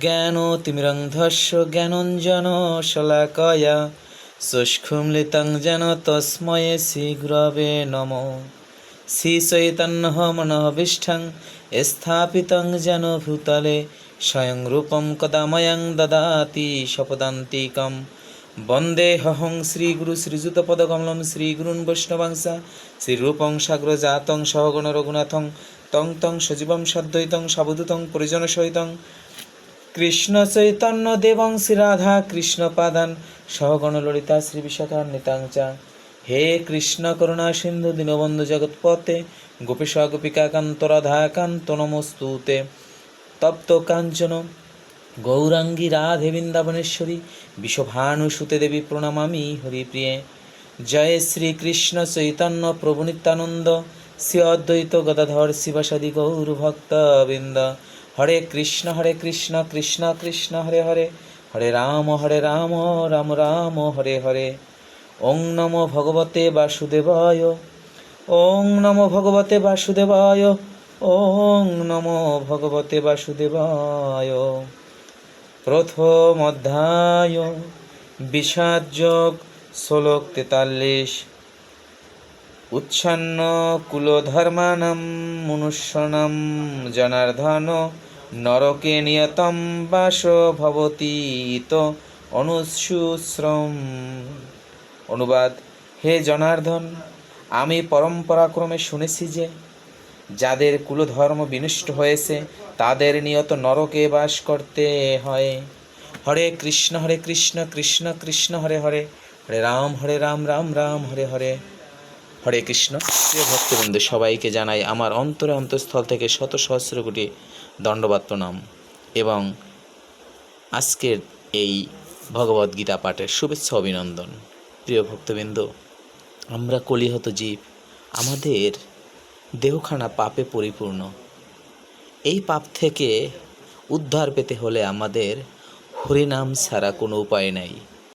জ্ঞানতিমিরন্ধস্য জ্ঞানঞ্জন শলাকয়া শুষ্কুম্লিতং যেন তস্ময়ে শ্রীগুরবে নম। শ্রীচৈতন্যহ মনঃভীষ্ঠং, স্থাপিতং যেন ভূতলে, স্বয়ং রূপম কদাময়ং দদাতি শপদান্তিকম বন্দেহং শ্রীগুরু শ্রীযুতপদকমলম শ্রীগুরুন বৈষ্ণবাংসা শ্রীরূপং সাগ্রজাতং সহগণ রঘুনাথং, তং তং সজীবং সদ্বৈতং সাবধূতং পরিজন সহিতং। কৃষ্ণ চৈতন্য দেবং শ্রীরাধা কৃষ্ণ পাদান সহগণ ললিতা শ্রী বিশাখার নিতাংচা হে কৃষ্ণ করুণা সিন্ধু দীনবন্ধু জগৎপতে কান্ত রাধা কান্ত নমস্তুতে। তপ্ত কাঞ্চন গৌরাঙ্গী রাধে বৃন্দাবনেশ্বরী বিশ্বভানুসুতে দেবী প্রণমামি হরিপ্রিয়ে জয় শ্রীকৃষ্ণ চৈতন্য প্রভু নিত্যানন্দ, শ্রী অদ্বৈত গদাধর শিবাসাদি গৌর ভক্তবৃন্দ হরে কৃষ্ণ হরে কৃষ্ণ কৃষ্ণ কৃষ্ণ, হরে হরে। হরে রাম হরে রাম রাম রাম, হরে হরে। ওং নমো ভগবতে বাসুদেবায়। ওং নমো ভগবতে বাসুদেবায়। ওং নমো ভগবতে বাসুদেবায়। প্রথম অধ্যায় বিষাদযোগ শ্লোক তেতাল্লিশ উচ্ছন্ন কুলধর্মাণম মনুষ্যণম জনার্ধন নরকে নিয়তম বাস ভবতি তো অনুশুশ্রম অনুবাদ, হে জনার্দন, আমি পরম্পরাক্রমে শুনেছি যে যাদের কুলধর্ম বিনষ্ট হয়েছে, তাদের নিয়ত নরকে বাস করতে হয়। হরে কৃষ্ণ হরে কৃষ্ণ কৃষ্ণ কৃষ্ণ, হরে হরে হরে রাম হরে রাম রাম রাম, হরে হরে। হরে কৃষ্ণ। প্রিয় ভক্তবৃন্দ, সবাইকে জানাই আমার অন্তরে অন্তঃস্থল থেকে শত সহস্র কোটি দণ্ডবাদ প্রণাম এবং আজকের এই ভগবদ গীতা পাঠের শুভেচ্ছা অভিনন্দন। প্রিয় ভক্তবৃন্দ, আমরা কলিহত জীব, আমাদের দেহখানা পাপে পরিপূর্ণ। এই পাপ থেকে উদ্ধার পেতে হলে আমাদের হরিনাম ছাড়া কোনো উপায় নাই।